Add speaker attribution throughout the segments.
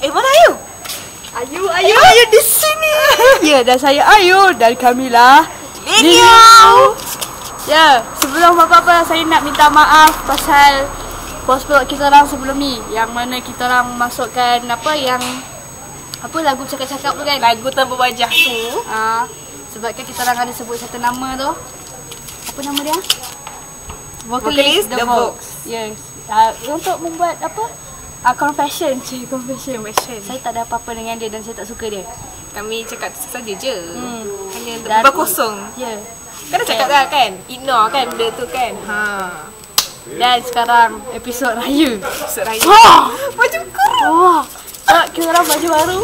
Speaker 1: Eh, mana Ayu?
Speaker 2: Ayu,
Speaker 1: Ayu, Ayu di sini.
Speaker 2: Ya, dan saya Ayu dan Kamila.
Speaker 1: Linyau.
Speaker 2: Ya, sebelum apa-apa saya nak minta maaf pasal post kita orang sebelum ni yang mana kita orang masukkan apa yang apa lagu cakap-cakap tu kan?
Speaker 1: Lagu tanpa wajah tu.
Speaker 2: Ah, sebabkan kita orang ada sebut satu nama tu. Apa nama dia?
Speaker 1: Vocalist The Vox.
Speaker 2: Yes. Uh, untuk membuat apa? Uh, confession, cik, confession.
Speaker 1: Confession.
Speaker 2: Saya tak ada apa-apa dengan dia dan saya tak suka dia.
Speaker 1: Kami cakap saja je.
Speaker 2: Hmm.
Speaker 1: Hanya untuk beban kosong.
Speaker 2: Ya.
Speaker 1: Kan dah cakap dah kan? Ignore kan benda tu kan? Ha.
Speaker 2: Dan sekarang episod raya.
Speaker 1: Maksud raya.
Speaker 2: Wah!
Speaker 1: Baju kurung.
Speaker 2: Wah. Tak kita orang baju baru.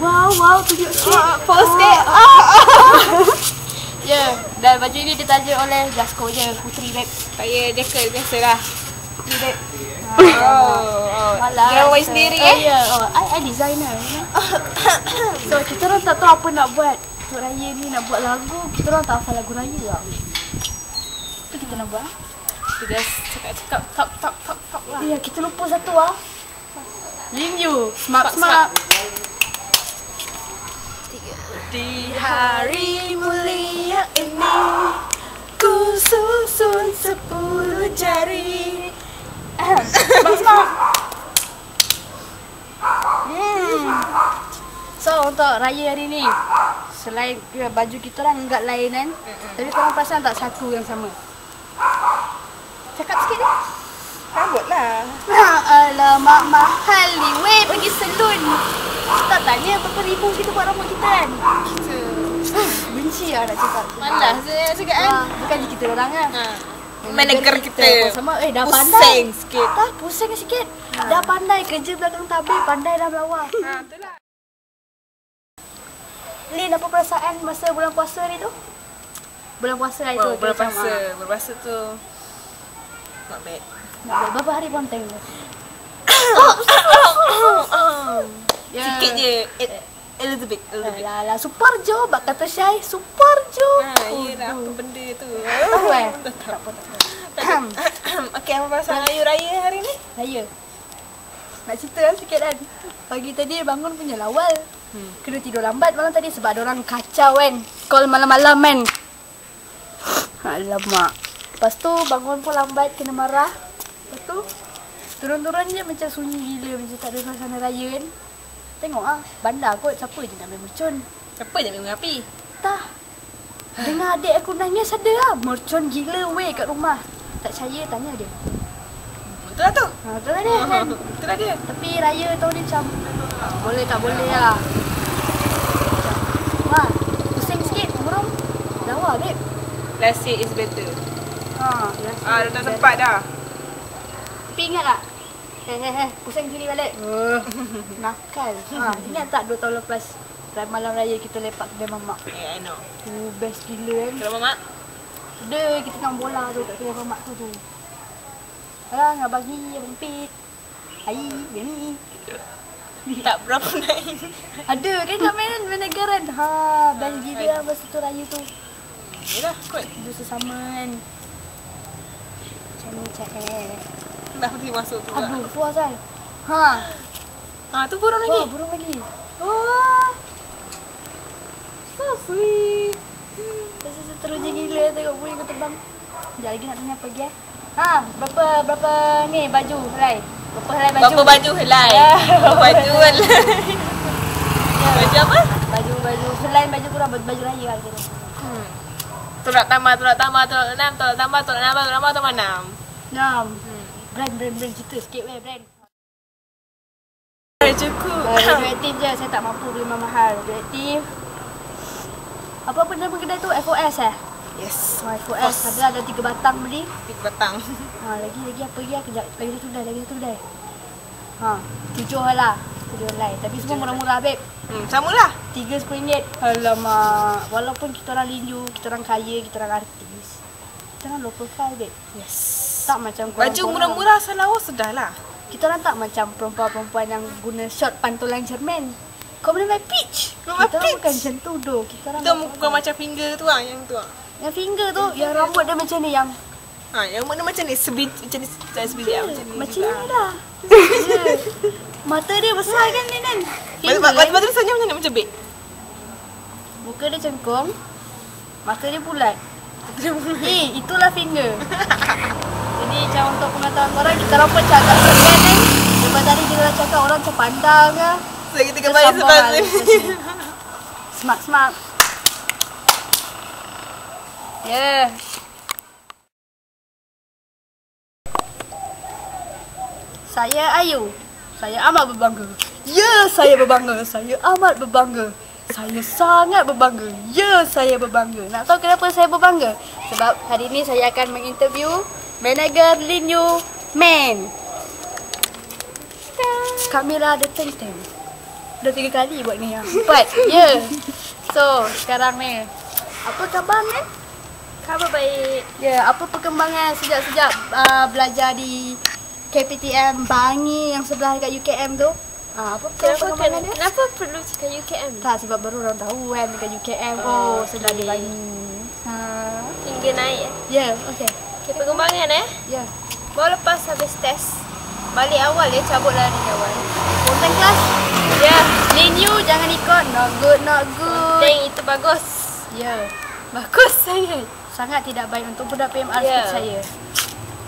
Speaker 2: Wow, wow, tunjuk sikit.
Speaker 1: Ah, Post dek.
Speaker 2: Ya, dan baju ini ditajuk oleh Jasko je, Putri Beb.
Speaker 1: Saya dekat biasalah.
Speaker 2: Putri Beb.
Speaker 1: Oh, oh.
Speaker 2: Malas.
Speaker 1: DIY sendiri
Speaker 2: oh,
Speaker 1: eh?
Speaker 2: Ya, oh, I, I designer. so, kita orang tak tahu apa nak buat. Untuk raya ni nak buat lagu, kita orang tak hafal lagu raya lah. Apa kita nak buat?
Speaker 1: Kita just cakap-cakap top top top top lah.
Speaker 2: Ya, kita lupa satu ah. Linyu, smart
Speaker 1: Smart,
Speaker 2: smart.
Speaker 1: Di hari mulia ini Ku susun sepuluh jari
Speaker 2: Hmm. So untuk raya hari ni Selain ya, baju kita orang enggak lain kan? Tapi korang perasan tak satu yang sama? Cakap sikit ni
Speaker 1: Rambut lah.
Speaker 2: Alamak mahal ni. Weh pergi salon. Tak tanya berapa ribu kita buat rambut kita kan? Benci lah nak cakap.
Speaker 1: Malas saya cakap kan
Speaker 2: Bukan je kita orang kan
Speaker 1: ha. Manager kita.
Speaker 2: pun Sama eh dah
Speaker 1: Pusing
Speaker 2: pandai.
Speaker 1: sikit.
Speaker 2: Tak pusing sikit. Dah pandai kerja belakang tabir Pandai dah melawak
Speaker 1: ha, itulah
Speaker 2: Lin apa perasaan masa bulan puasa ni tu? Bulan puasa hari
Speaker 1: Oh,
Speaker 2: tu dia macam,
Speaker 1: berpuasa Berpuasa tu Not bad.
Speaker 2: Nak buat berapa hari ponteng tu? Ya.
Speaker 1: Sikit je A- A little bit A little bit
Speaker 2: Lah lah super jo bak kata Syai super jo.
Speaker 1: Ha, yelah apa benda tu
Speaker 2: Tahu eh?
Speaker 1: Tak apa tak apa Okay apa Ayu Raya hari ni?
Speaker 2: Raya. Nak cerita kan sikit kan. Pagi tadi bangun punya lawal.
Speaker 1: Hmm.
Speaker 2: Kena tidur lambat malam tadi sebab ada orang kacau kan. Call malam-malam kan. Alamak. Lepas tu bangun pun lambat kena marah. Lepas tu turun-turun je macam sunyi gila macam tak ada suasana raya kan. Tengok ah, bandar kot siapa je nak main mercun.
Speaker 1: Apa je minum api?
Speaker 2: Tak. Dengar adik aku nangis ada lah. Mercun gila weh kat rumah. Tak percaya tanya dia.
Speaker 1: Betul lah tu
Speaker 2: Ha, betul lah dia kan.
Speaker 1: Betul lah dia
Speaker 2: Tapi raya tahun ni macam boleh tak boleh lah. Wah, pusing sikit burung. Lawa babe.
Speaker 1: Last year is better
Speaker 2: Ha, last
Speaker 1: Ah,
Speaker 2: year
Speaker 1: dah tak sempat dah
Speaker 2: Tapi ingat tak? Heh heh heh, pusing sini balik. Nakal. Ha, ingat tak 2 tahun lepas malam raya kita lepak kedai mamak.
Speaker 1: Yeah, I know
Speaker 2: Tu best gila kan.
Speaker 1: Kalau mamak
Speaker 2: Ada kita tengok bola tu kat kedai mamak tu tu. Ah, ngah bagi abang Pit. Ai, dia ni.
Speaker 1: Tak berapa naik
Speaker 2: Ada kan kat mainan Menegaran. Ha, best gila lah masa tu raya tu.
Speaker 1: Yelah kot
Speaker 2: Hidup sesama kan. Macam ni cak eh.
Speaker 1: Dah pergi masuk tu lah
Speaker 2: Aduh, puas kan. Ha.
Speaker 1: Ah, tu burung
Speaker 2: Oh,
Speaker 1: lagi
Speaker 2: burung lagi.
Speaker 1: Oh So sweet
Speaker 2: Rasa seterusnya gila tengok burung kau terbang. Sekejap lagi nak tanya apa lagi eh. Ha, berapa berapa ni baju helai? Berapa helai baju?
Speaker 1: Berapa baju helai? Berapa baju helai? Baju apa?
Speaker 2: Baju baju selain baju kurang baju, baju raya lah kira.
Speaker 1: Hmm. Tolak tambah, tolak tambah, tolak enam, tolak tambah, tolak tambah, tolak tambah, tambah enam.
Speaker 2: Enam. Brand brand brand cerita sikit weh brand.
Speaker 1: Cukup.
Speaker 2: Uh, radioaktif je saya tak mampu beli mahal. Radioaktif. Apa apa nama kedai tu? FOS eh?
Speaker 1: Yes.
Speaker 2: Oh, FOS. Ada ada tiga batang beli.
Speaker 1: Tiga batang.
Speaker 2: Ha, lagi lagi apa lagi? ah? Kejap. Lagi satu kedai, lagi satu kedai. Ha, tujuh lah. Tujuh helai. Tapi semua murah-murah, babe.
Speaker 1: Hmm, samalah.
Speaker 2: Tiga sepuluh ringgit. Alamak. Walaupun kita orang linju, kita orang kaya, kita orang artis. Kita orang low profile, babe.
Speaker 1: Yes.
Speaker 2: Tak macam
Speaker 1: Baju murah-murah asal sudah lah.
Speaker 2: Kita orang tak macam perempuan-perempuan yang guna short pantulan cermin. Kau boleh main peach.
Speaker 1: Kau
Speaker 2: kita
Speaker 1: peach?
Speaker 2: bukan macam tu doh. Kita orang
Speaker 1: Itu bukan macam finger tu lah, yang tu lah.
Speaker 2: yang finger tu, yang rambut dia macam ni yang
Speaker 1: Ha, yang mana macam ni, sebiji, macam ni, tak sebiji lah, macam ni
Speaker 2: macam ni dah. Mata dia besar kan ni kan?
Speaker 1: Lepas lepas- lepas tu senyum macam mana? Macam beg.
Speaker 2: Muka dia cengkung. Mata dia bulat. Eh, itulah finger. Jadi macam untuk pengetahuan korang, kita orang pun cakap segan kan. Lepas tadi kita dah cakap orang macam pandang ke.
Speaker 1: So kita kembali sebab ni.
Speaker 2: Smart, smart. Yeah. Saya Ayu. Saya amat berbangga. Ya, saya berbangga. Saya amat berbangga. Saya sangat berbangga. Ya, saya berbangga. Nak tahu kenapa saya berbangga? Sebab hari ini saya akan menginterview manager Linyu Man. Kamera ada teng-teng. Dah tiga kali buat ni. ah. Empat. Ya. Yeah. So, sekarang ni. Apa khabar ni?
Speaker 1: Khabar baik.
Speaker 2: Ya, yeah, apa perkembangan sejak-sejak uh, belajar di KPTM Bangi yang sebelah dekat UKM tu? Ah, apa
Speaker 1: Kenapa,
Speaker 2: dia?
Speaker 1: kenapa perlu cakap UKM?
Speaker 2: Tak, sebab baru orang tahu kan dekat UKM. Oh, sebelah di Bangi. Ha.
Speaker 1: Hingga naik eh.
Speaker 2: Ya, yeah, okey.
Speaker 1: Okay, perkembangan eh.
Speaker 2: Ya. Yeah.
Speaker 1: Baru lepas habis test. Balik awal dia cabut lari awal.
Speaker 2: Konten kelas.
Speaker 1: Ya, yeah.
Speaker 2: Linyu jangan ikut. Not good, not good.
Speaker 1: Teng itu bagus.
Speaker 2: Ya. Yeah.
Speaker 1: Bagus sangat.
Speaker 2: Sangat tidak baik untuk budak PMR
Speaker 1: Ya.
Speaker 2: seperti saya.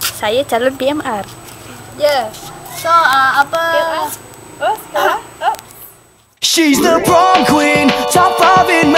Speaker 2: Saya calon PMR. Ya. Yeah. So, uh, apa
Speaker 1: PMR? Oh, sekarang. Oh.
Speaker 3: She's the prom queen, top five in